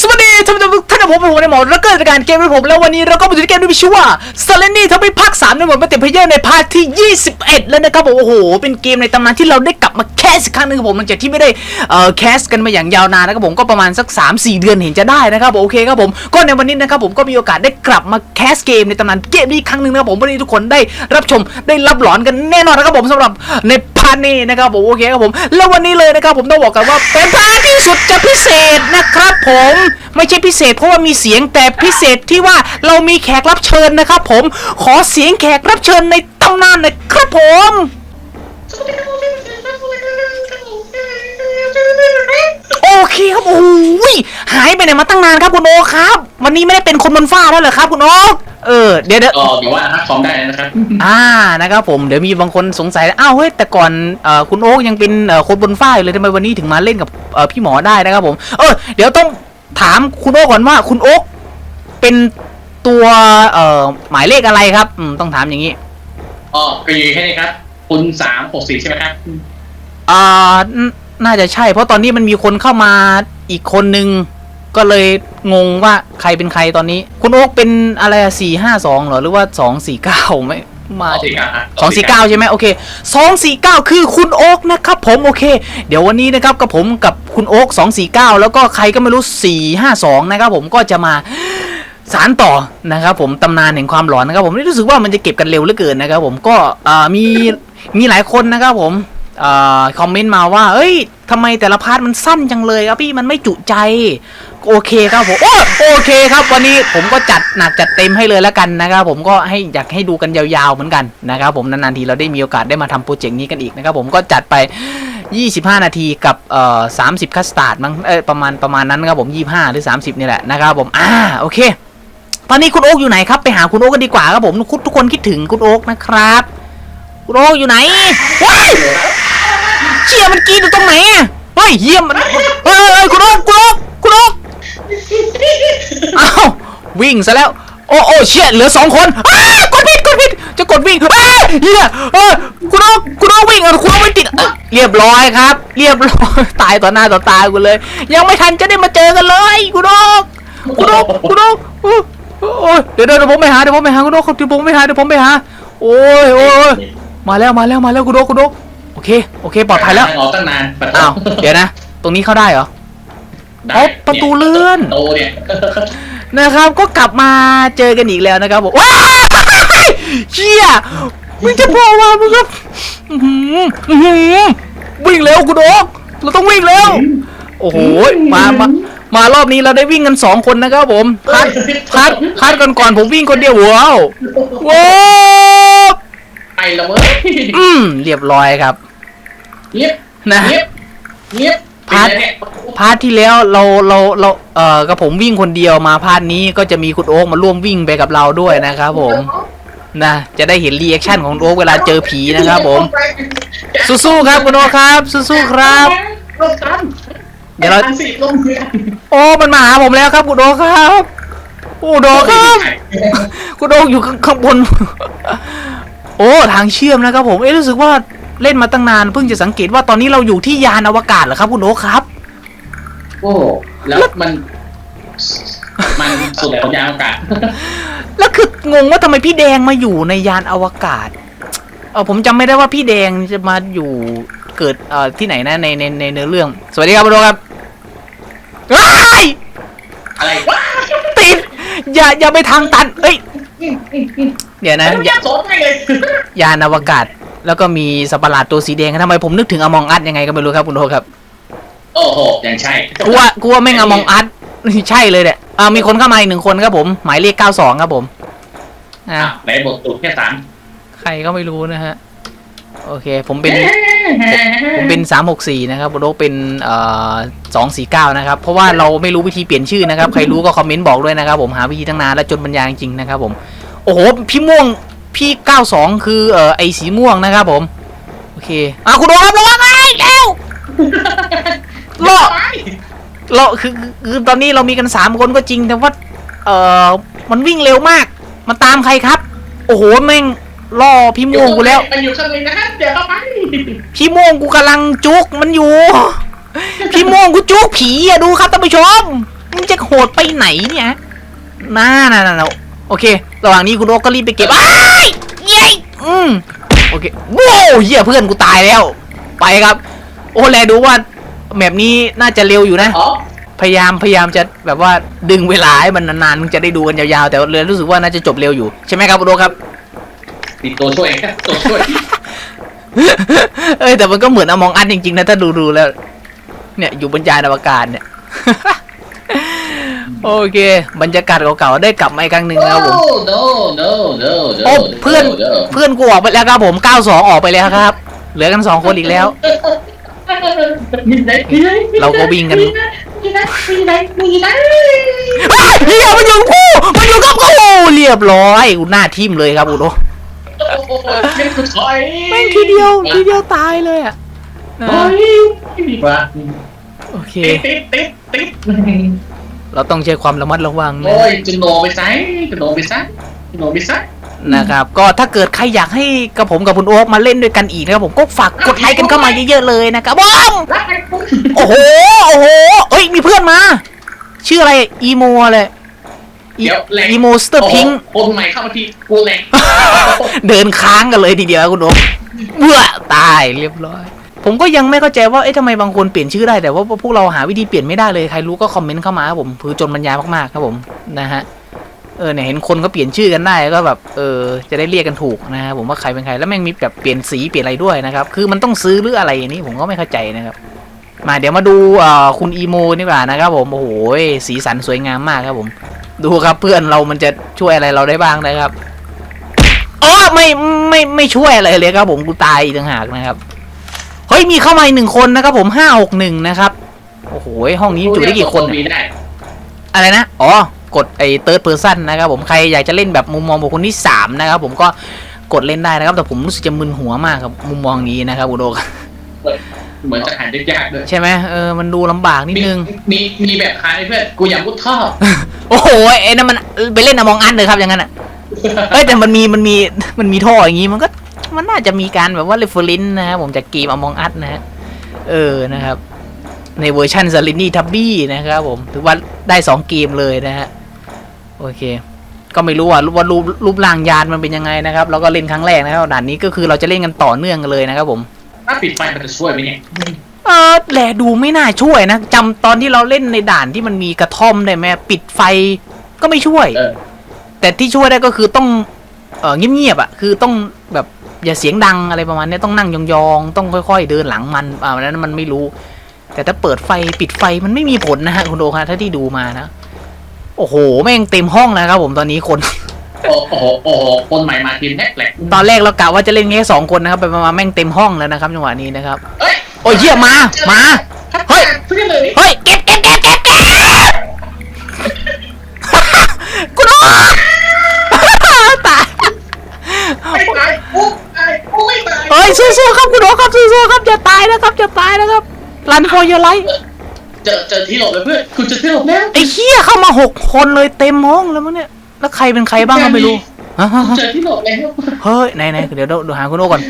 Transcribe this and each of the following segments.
สวัสดีท่านผู้ชมท่านผมเป็นผมในหมอแล้วก็รายการเกมด้วยผม แล้ววันนี้เราก็มาดูเกมด้วยชื่อว่า s l e n n y ทำให้ภาค3ในหมดมัลติเพลเยอร์ในพาร์ทที่ 21 แล้วนะครับผมโอ้โห เป็นเกมในตำนานที่เราได้กลับมาแคสครั้งหนึงครับผมหลังจากที่ไม่ได้เอ่อแคสกันมาอย่างยาวนานนะครับผมก็ประมาณสัก 3-4 เดือนเห็นจะได้นะครับผมโอเคครับผมก็ในวันนี้นะครับผมก็มีโอกาสได้กลับมาแคสเกมในตำนานเกมนี้ครั้งหนึ่งนะครับผมวันนี้ทุกคนได้รับชมได้รับหลอนกันแน่นอนนะครับผมสำหรับใน พาร์ทนี้นะครับผมโอเคครับผม แล้ววันนี้เลยนะครับผมต้องบอกกันว่าเป็นพาร์ทที่สุดจะพิเศษนะครับผมไม่ใช่พิเศษเพราะว่ามีเสียงแต่พิเศษที่ว่าเรามีแขกรับเชิญนะครับผมขอเสียงแขกรับเชิญในตำนานหน่อยครับผมโอเคครับโอ้ยหายไปไหนมาตั้งนานครับคุณโอคครับ วันนี้ไม่ได้เป็นคนบนฟ้าแล้วเหรอครับคุณโอ เออเดี๋ยวเดี๋ยวก็แบบว่าฮักคอมได้นะครับอ่านะครับผมเดี๋ยวมีบางคนสงสัยอ้าวเฮ้ยแต่ก่อนเอ่อคุณโอ๊กยังเป็นเอ่อคนบนฝ้ายเลยทำไมวันนี้ถึงมาเล่นกับเอ่อพี่หมอได้นะครับผม เออเดี๋ยวต้องถามคุณโอ๊กก่อนว่าคุณโอ๊กเป็นตัวเอ่อหมายเลขอะไรครับอืมต้องถามอย่างนี้อ๋อคือแค่นี้ครับ คุณสามหกสี่ใช่ไหมครับอ่าน่าน่าจะใช่ เพราะตอนนี้มันมีคนเข้ามาอีกคนนึง ก็เลยงงว่าใครเป็นใครตอนนี้ คุณโอ๊กเป็นอะไรสี่ห้าสองเหรอหรือว่าสองสี่เก้าไม่มาถึงสองสี่เก้าใช่ไหมโอเคสองสี่เก้าคือคุณโอ๊กนะครับผมโอเค เดี๋ยววันนี้นะครับกับผมกับคุณโอ๊กสองสี่เก้าแล้วก็ใครก็ไม่รู้สี่ห้าสองนะครับผมก็จะมาสารต่อนะครับผมตำนานแห่งความหลอนนะครับผมรู้สึกว่ามันจะเก็บกันเร็วเหลือเกินนะครับผมก็เอ่อมีมีหลายคนนะครับผมเอ่อ คอมเมนต์มาว่า เอ้ยทำไมแต่ละพาร์ทมันสั้นจังเลยครับพี่มันไม่จุใจ โอเคครับผม โอ้โอเคครับ วันนี้ผมก็จัดหนักจัดเต็มให้เลยแล้วกันนะครับผมก็ให้อยากให้ดูกันยาวๆเหมือนกันนะครับผมนานๆทีเราได้มีโอกาสได้มาทำโปรเจกต์นี้กันอีกนะครับผมก็จัดไป 25 นาทีกับเอ่อ30คัสตาร์ดมั้งเอ้ยประมาณประมาณนั้นครับผม 25 หรือ 30 นี่แหละนะครับผมอ่าโอเค ตอนนี้คุณโอ๊กอยู่ไหนครับไปหาคุณโอ๊กกันดีกว่าครับผมทุกทุกคนคิดถึงคุณโอ๊กนะครับคุณโอ๊กอยู่ไหนว้าย เชี่ยมันกรีดอยู่ตรงไหนอะเฮ้ยเยี่ยมมันเฮ้ยเฮ้ยคุณโอ๊กคุณโอ๊กคุณโอ๊กอ้าววิ่งซะแล้ว โอ้โอ้เชี่ยเหลือสองคนอ้ากดผิดกดผิดจะกดวิ่งอ้าเฮียเออคุณน้องคุณน้องวิ่งเออคุณน้องไม่ติดเอ้ยเรียบร้อยครับ เรียบร้อยตายต่อหน้าต่อตากูเลย ยังไม่ทันจะได้มาเจอกันเลยคุณน้องคุณน้องคุณน้องโอ้โอ้ยเดี๋ยวเดี๋ยวผมไปหาเดี๋ยวผมไปหาคุณน้องเดี๋ยวผมไปหาเดี๋ยวผมไปหาโอ้ยโอ้ยมาแล้วมาแล้วมาแล้วคุณน้องคุณน้องโอ เค โอเค ปลอดภัยแล้วออกตั้งนานประตูอ้าว เดี๋ยวนะ ตรงนี้เข้าได้เหรอ ได้อ๋อประตูเลื่อนประตูเนี่ย นะครับ ก็กลับมาเจอกันอีกแล้วนะครับผมว้ายเชี่ยมึงจะบอกว่ามึงก็อื้อหืออื้อหือวิ่งเร็วคุณโอ๊กเราต้องวิ่งเร็ว โอ้โห มา มา มารอบนี้เราได้วิ่งกันสองคนนะครับผมพัดพัดพัดก่อนก่อนผมวิ่งคนเดียวว้าวว้าว ไปแล้วเว้ย อืม เรียบร้อยครับเงี ยบนะเงียบเงียบพัดเป็นไงเนี่ยพาร์ทที่แล้วเราเราเราเอ่อกับผมวิ่งคนเดียวมาพาร์ทนี้ก็จะมีคุณโอ๊กมาร่วมวิ่งไปกับเราด้วยนะครับผมนะจะได้เห็นรีแอคชั่นของโอ๊กเวลาเจอผีนะครับผม สู้ๆครับคุณโอ๊กครับ สู้ๆครับลงกันเดี๋ยวเราอันสิลงเรือโอ้มันมาหาผมแล้วครับคุณโอ๊กครับโอ้โดครับคุณโอ๊กอยู่ข้างบน โอ้ทางเชื่อมนะครับผมเอ๊ะรู้สึกว่า เล่นมาตั้งนานเพิ่งจะสังเกตว่าตอนนี้เราอยู่ที่ยานอวกาศเหรอครับคุณโอ๊กครับ โอ้แล้วมัน มันสุดแล้วยางอากาศ แล้วคืองงว่าทำไมพี่แดงมาอยู่ในยานอวกาศเออผมจำไม่ได้ว่าพี่แดงจะมาอยู่เกิดเอ่อที่ไหนนะในในในเนื้อเรื่อง สวัสดีครับคุณโดครับว้ายอะไรวะติดอย่าอย่าไปทางตัน เอ้ย เดี๋ยวนะมันยายัดสองไปเลย ยานอวกาศ แล้วก็มีสัตว์ประหลาดตัวสีแดงทำไมผมนึกถึงอมองอัดยังไงก็ไม่รู้ครับคุณโดครับโอ้โหยังใช่กูว่ากูว่าแม่งอมองอัดใช่เลยเนี่ยอ่ามีคนเข้ามาอีกหนึ่งคนครับผม หมายเลขเก้าสองครับผมอ่าอะไหนบทตูดแค่สามใครก็ไม่รู้นะฮะโอเค ผมเป็นผมเป็น364นะครับคุณโดเป็นเอ่อ249นะครับ เพราะว่าเราไม่รู้วิธีเปลี่ยนชื่อนะครับ ใครรู้ก็คอมเมนต์บอกด้วยนะครับผมหาวิธีตั้งนานแล้วจนบรรยายจริงๆนะครับผม โอ้โห พี่ม่วง พี่ 92 คือเอ่อไอสีม่วงนะครับผม โอเคอะคุณโดครับระวังไอ้เร็วรอเราคือคือคือตอนนี้เรามีกัน3คนก็จริงแต่ว่าเอ่อมันวิ่งเร็วมาก มันตามใครครับ โอ้โหแม่งล่อพี่ม่วงกูแล้วมันอยู่ข้างในนะเดี๋ยวเข้าไปพี่ม่วงกูกำลังจุกมันอยู่ พี่ม่วงกูจุกผีอะดูครับท่านผู้ชมมึงจะโหดไปไหนเนี่ยน่าน่าน่า โอเค ระหว่างนี้คุณโอ๊กก็รีบไปเก็บอ้ายเย้ยอืมโอเคโว้วเหี้ยเพื่อนกูตายแล้ว ไปครับ โอ้แลดูว่าแมปนี้น่าจะเร็วอยู่นะ อ๋อพยายามพยายามจะแบบว่าดึงเวลาให้มันนานๆมึงจะได้ดูกันยาวๆ แต่เลยรู้สึกว่าน่าจะจบเร็วอยู่ ใช่ไหมครับคุณโอ๊คครับ ติดตัวช่วยตัวช่วยเอ้ยแต่มันก็เหมือนอมองอันจริงๆนะถ้าดูดูๆแล้ว เนี่ยอยู่บนยานอวกาศเนี่ย โอเค บรรยากาศเก่าๆได้กลับมาอีกครั้งหนึ่งนะครับผม no no no no โอ้เพื่อนเพื่อนกูออกไปแล้วครับผม 92 ออกไปแล้วครับ เหลือกันสองคนอีกแล้วมีไหนมีไหนเราก็วิ่งกันมีไหนมีไหนมีไหนมีไหนเฮ้ยเฮียมันอยู่กูมันอยู่กับกูเรียบร้อยกูหน้าทิ่มเลยครับอุโดโอ้โหเล่นกูถอยแม่งทีเดียวทีเดียวตายเลยอะนะโอ้ยดีกว่าโอเค ติดติดติด เราต้องใช้ความระมัดระวังนะ โอ้ยจะโนไปซะจะโนไปซะจะโนไปซะ นะครับก็ถ้าเกิดใครอยากให้กับผมกับคุณโอ๊คมาเล่นด้วยกันอีกนะครับผมก็ฝากกดไลค์กันเข้ามาเยอะๆเลยนะครับบอมรักไอ้ปุ๊บโอ้โหโอ้โหเอ้ยมีเพื่อนมา ชื่ออะไรอีโมอะไรเดี๋ยวแหลกอีโมสเตอร์พิงโอ้โหคนใหม่เข้ามาทีกูแหลกเดินค้างกันเลยทีเดียวคุณโอ๊คเบื่อตายเรียบร้อย ผมก็ยังไม่เข้าใจว่าเอ๊ะทำไมบางคนเปลี่ยนชื่อได้แต่ว่าพวกเราหาวิธีเปลี่ยนไม่ได้เลยใครรู้ก็คอมเมนต์เข้ามาครับผมคือจนบรรยายมากๆครับผมนะฮะเออเนี่ยเห็นคนเขาเปลี่ยนชื่อกันได้ก็แบบเออจะได้เรียกกันถูกนะครับผมว่าใครเป็นใครแล้วแม่งมีแบบเปลี่ยนสีเปลี่ยนอะไรด้วยนะครับคือมันต้องซื้อหรืออะไรอย่างนี้ผมก็ไม่เข้าใจนะครับ มาเดี๋ยวมาดูเอ่อคุณอีโมดีกว่านะครับผมโอ้โหสีสันสวยงามมากครับผม ดูครับเพื่อนเรามันจะช่วยอะไรเราได้บ้างนะครับอ๋อไม่ไม่ไม่ช่วยอะไรเลยครับผมกูตายต่างหากนะครับ ฮ้ยมีเข้ามาอีกหนึ่งคนนะครับผมห้าหกหนึ่งนะครับโอ้โหห้องนี้อยู่ได้กี่คนมีได้อะไรนะ อ๋อ กดไอ้เติร์ดเพอร์ซันนะครับผมใครอยากจะเล่นแบบมุมมองบุคคลที่3นะครับผมก็กดเล่นได้นะครับ แต่ผมรู้สึกจะมึนหัวมากครับมุมมองนี้นะครับอุโดกเหมือนจะหายากๆด้วยใช่ไหมเออมันดูลำบากนิดนึง มีมีแบบคล้ายเพื่อนกูอยากมุดท่อโอ้โหไอ้นั่นมันไปเล่นอมองอันเลยครับอย่างนั้นอะเอ้ยแต่มันมีมันมีมันมีท่ออย่างงี้มันก็ มันน่าจะมีการแบบว่าเรฟเฟอร์ลินนะครับผมจากเกมอมองอันนะฮะเออนะครับ ในเวอร์ชันซาลินี่ทับบี้นะครับผมถือว่าได้สองเกมเลยนะฮะโอเค ก็ไม่รู้ว่าว่ารูปรูปร่างยานมันเป็นยังไงนะครับเราก็เล่นครั้งแรกนะครับด่านนี้ก็คือเราจะเล่นกันต่อเนื่องกันเลยนะครับผมถ้าปิดไฟมันจะช่วยไหมเนี่ยเออแหลดูไม่น่าช่วยนะจำตอนที่เราเล่นในด่านที่มันมีกระท่อมได้ไหมปิดไฟก็ไม่ช่วย เออแต่ที่ช่วยได้ก็คือต้องเออเงียบๆอะ คือต้องแบบ อย่าเสียงดังอะไรประมาณเนี้ยต้องนั่งยองๆ ต้องค่อย ๆ เดินหลังมันอ่านั้นมันไม่รู้ แต่ถ้าเปิดไฟปิดไฟมันไม่มีผลนะฮะคุณโดคะถ้าที่ดูมานะ โอ้โห แม่งเต็มห้องนะครับผมตอนนี้คน โอ้โหโอ้โหคนใหม่มาทีมแท็กแหลกตอนแรกเรากะว่าจะเล่นแค่สองคนนะครับไปมาๆแม่งเต็มห้องแล้วนะครับจังหวะนี้นะครับ เอ้ยโอ้ยเหี้ยมา มา เฮ้ย เพื่อนเลยเฮ้ย เก็บเก็บเก็บเก็บเก็บ คุณโอ๊ อย่าตายนะครับอย่าตายนะครับรันฟอร์ยไลท์เจอเจอที่หลบเลยเพื่อนคุณเจอที่หลบแล้วไอ้เหี้ยเข้ามาหกคนเลยเต็มห้องแล้วมั้งเนี่ยแล้วใครเป็นใครบ้างก็ไม่รู้ฮะฮะคุณฮะเจอที่หลบแล้วเฮ้ยไหนไหนเดี๋ยวเดี๋ยวหาคุณโอ๊คก่อน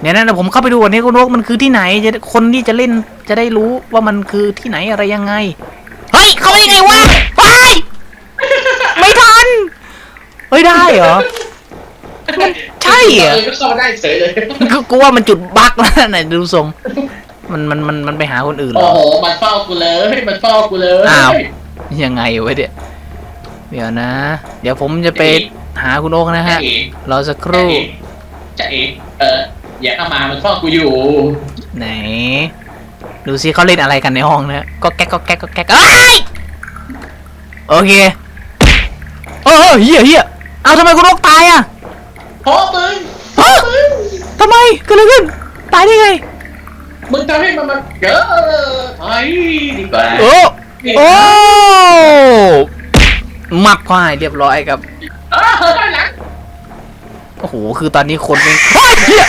เนี่ยนะเดี๋ยวผมเข้าไปดูก่อนนี่คุณโอ๊คมันคือที่ไหนจะคนที่จะเล่นจะได้รู้ว่ามันคือที่ไหนอะไรยังไงเฮ้ยเข้ามายังไงวะไปไม่ทันเฮ้ยได้เหรอ ใช่เหรอเออก็เข้ามาได้เฉยเลยกูกูว่ามันจุดบั๊กแล้วนะดูทรง มันมันมันมันไปหาคนอื่นเหรโอ้อ โหมันเฝ้ากูเลยมันเฝ้ากูเลยอ้าว ยังไงวะเนี่ยเดี๋ยวนะ เดี๋ยวผมจะไปหาคุณโอ๊คนะจ้าฮะเอ๋รอสักคจ้ารู่เอ๋จ้าเอ๋เอออย่าเข้ามามันเฝ้ากูอยู่ ไหน ดูซิเขาเล่นอะไรกันในห้องนะก็แก๊กก็แก๊กก็แก๊กเอ้ยโอเคเออเฮียเฮียเอาทำไมคุณโอ๊คตายอะ พอมึงเฮ้ยทำไมเกิดอะไรขึ้น ตายได้ไง มึงทำให้มันมันเกิดถอยดีกว่าโอ้โอ้มับควายเรียบร้อยครับเออหลังโอ้โห คือตอนนี้คนเป็นเฮ้ยเหี้ย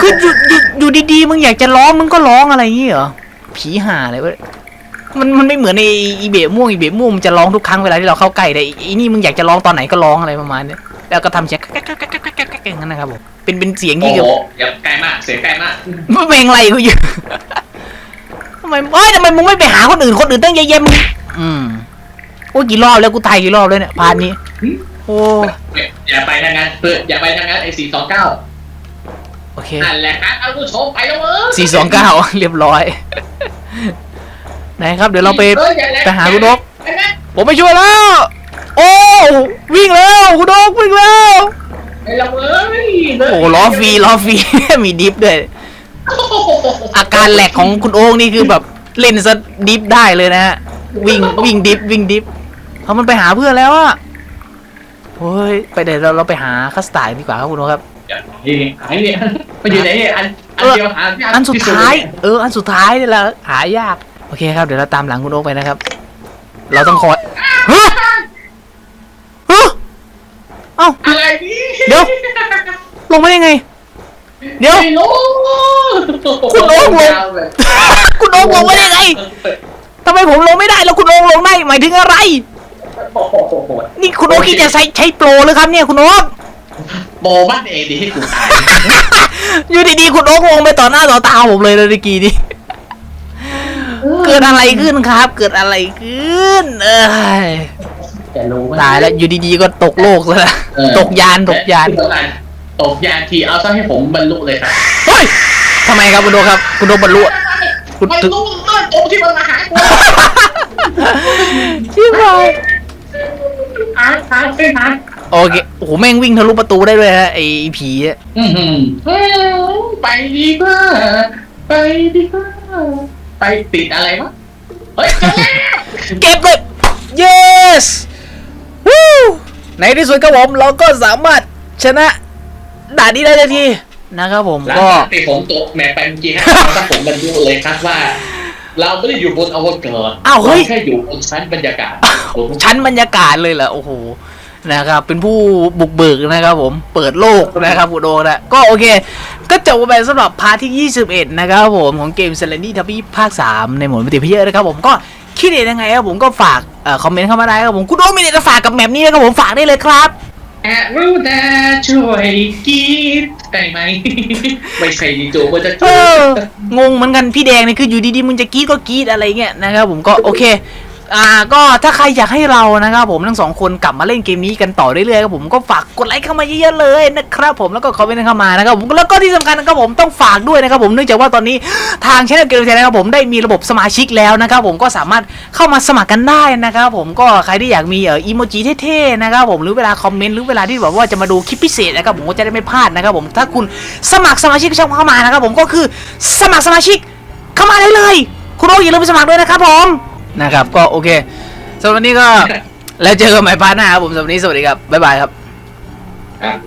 คืออยู่อยู่อยู่ดีๆ มึงอยากจะร้องมึงก็ร้องอะไรอย่างงี้เหรอ ผีห่าเลยเว้ยมันมันไม่เหมือนในอีเบะม่วงอีเบะม่วงมันจะร้องทุกครั้งเวลาที่เราเข้าใกล้แต่อีนี่มึงอยากจะร้องตอนไหนก็ร้องอะไรประมาณเนี้ย แล้วก็ทำเสียงแก๊กแก๊กแก๊กแก๊กแก๊กแก๊กแก๊กอย่างนั้นนะครับผมเป็นเป็นเสียงโอ้ที่โหเดี๋ยวไกลมาก เสียงไกลมาก มันเพลงอะไรกูอยู่ ทำไมเอ้ยทำไมมึงไม่ไปหาคนอื่นคนอื่นตั้งเยอะแยะมึงอืมโอ้ยกี่รอบแล้วกูตายกี่รอบแล้วเนี่ยพานนี้โอ้อย่าไปทางนั้นเพื่ออย่าไปทางนั้นไอ้สี่สองเก้าโอเคนั่นแหละครับเอาผู้ชมไปแล้วเว้ยสี่สองเก้าเรียบร้อย ไหนครับ เดี๋ยวเราไปอออย่แลไปหาคุณนก ไปนะผมไปช่วยแล้ว โอ้วิ่งแล้วคุณนกวิ่งแล้วไปแล้วเว้ยโอ้ล้อฟรีล้อฟรี มีดิฟด้วยอาการแหลกของคุณโอ๊กนี่คือแบบเล่นซะดิฟได้เลยนะฮะวิ่งวิ่งดิฟวิ่งดิฟเขามันไปหาเพื่อนแล้วอะเฮ้ยไปเดี๋ยวเราเราไปหาคัสตาร์ดดีกว่าครับคุณโอ๊กครับ นี่หายเนี่ยไปอยู่ไหนเนี่ยอันอันเดียวหายากอันสุดที่ท้ายเลเออ อันสุดท้ายนี่แหละหายาก โอเคครับ เดี๋ยวเราตามหลังคุณโอ๊กไปนะครับ เราต้องคอยฮะฮะเอ้าอะไรนี่เดี๋ยว ลงมาได้ไง เดี๋ยว ไม่รู้คุณโอ๊คลง คุณโอ๊กลงมาได้ไงทำไมผมลงไม่ได้แล้วคุณโอ๊กลงได้หมายถึงอะไร โอ้โหนี่คุณโอ๊กคิดจะใช้ใช้โปรหรือครับเนี่ยคุณโอ๊กโบบ้านเองดีให้กูตายอยู่ดีๆคุณโอ๊กลงไปต่อหน้าต่อตาผมเลยเลยเมื่อกี้นี้ เกิดอะไรขึ้นครับ เกิดอะไรขึ้น เอ้ย แต่รู้ไหมตายแล้วอยู่ดีๆก็ตกโลกซะแล้วเออตกยานตกยานตกยานทีเอาซะให้ผมบรรลุเลยครับเฮ้ยทำไมครับคุณโอ๊กครับคุณโอ๊กบรรลุ คุณไม่ถึงรู้เรื่องตรงที่มันมาหากูชิบหายหาหาไปหาโอเคโอ้โหแม่งวิ่งทะลุประตูได้ด้วยฮะไอ้ผีอะอือหือเฮ้ยไปดีกว่าไปดีกว่าไปติดอะไรวะเฮ้ยเจอแล้ว เก็บเลย yes วู้ ในที่สุดครับผมเราก็สามารถชนะด่านนี้ได้ทันทีนะครับผมหลังก็จากที่ผมตกแหมไปเมื่อกี้ครับถ้าผมบรรลุเลยครับว่า เราไม่ได้อยู่บนอวกาศอ้าวเฮ้ย รแค่อยู่บนชั้นบรรยากาศผมชั้นบรรยากาศเลยเหรอโอ้โหนะครับเป็นผู้บุกเบิกนะครับผมเปิดโลกนะครับคุณโดนะก็โอเค ก็จบไปสำหรับพาร์ทที่ 21 นะครับผมของเกม s e l e n d y ทับบี้ภาค 3 ในโหมดมัลติเพเยอร์นะครับผมก็ คิดเห็นยังไงครับผมก็ฝากเอ่อคอมเมนต์เข้ามาได้ครับผมคุณโดมีอะไรจะฝากกับแมปนี้นะครับผมฝากได้เลยครับแอบรู้แต่ช่วยกรีดได้ไหม ไม่ใช่ดีจูมันจะเอองงเหมือนกันพี่แดงนี่คืออยู่ดีๆมึงจะกรีดก็กรีดอะไรเงี้ยนะครับผมก็โอเค อ่าก็ถ้าใครอยากให้เรานะครับผมทั้งสองคนกลับมาเล่นเกมนี้กันต่อเรื่อยๆครับผมก็ฝากกดไลค์เข้ามาเยอะๆเลยนะครับผมแล้วก็คอมเมนต์เข้ามานะครับผมแล้วก็ที่สำคัญนะครับผมต้องฝากด้วยนะครับผมเนื่องจากว่าตอนนี้ทางช่องเกมไทยนะครับผมได้มีระบบสมาชิกแล้วนะครับผมก็สามารถเข้ามาสมัครกันได้นะครับผมก็ใครที่อยากมีเอ่ออีโมจิเท่ๆนะครับผมหรือเวลาคอมเมนต์หรือเวลาที่แบบว่าจะมาดูคลิปพิเศษนะครับผมก็จะได้ไม่พลาดนะครับผมถ้าคุณสมัครสมาชิกช่องเข้ามานะครับผมก็คือสมัครสมาชิกเข้ามาได้เลย คุณโอ๊คอย่าลืมไปสมัครด้วยนะครับผม นะครับ ก็โอเคสำหรับวันนี้ก็แล้วเจอกันใหม่พาร์ทหน้าครับผมสำหรับวันนี้สวัสดีครับบ๊ายบายครับครับ